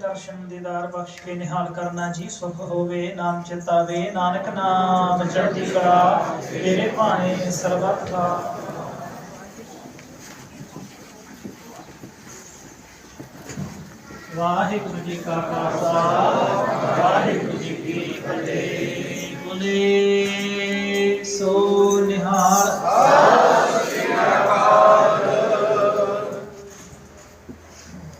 ਦਰਸ਼ਨ ਦੀਦਾਰ ਬਖਸ਼ ਕੇ ਨਿਹਾਲ ਕਰਨਾ ਜੀ, ਸੁਖ ਹੋਵੇ ਨਾਮ ਚਿਤਾਵੇ ਨਾਨਕ ਨਾਮ ਚੜ੍ਹਦੀ ਕਲਾ, ਤੇਰੇ ਭਾਣੇ ਸਰਬੱਤ ਦਾ। ਵਾਹਿਗੁਰੂ ਜੀ ਕਾ ਖਾਲਸਾ, ਵਾਹਿਗੁਰੂ ਜੀ ਕੀ ਫਤਿਹ। ਬੋਲੇ ਸੋ ਨਿਹਾਲ।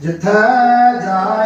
ਜਿੱਥੈ ਜਾਏ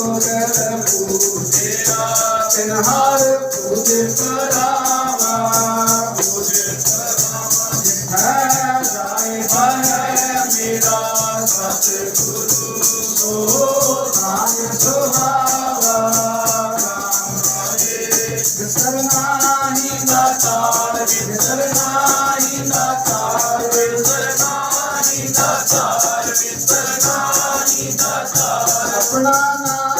ਮੁਰਤ ਪੂਜਿਆ ਤਿਨਹਾਰ ਪੂਜ ਕਰਾਵਾ ਪੂਜ ਕਰਾਵਾ ਹੈ ਜਾਏ ਬਨ ਮੇਰਾ ਸਤ ਗੁਰੂ ਸੋ ਨਾਮ ਸੁਹਾਵਾ ਨਾਮ ਜਾਏ ਸਰਨਾਹੀ ਦਾਤਾ Sarvita Gani Dasa Prana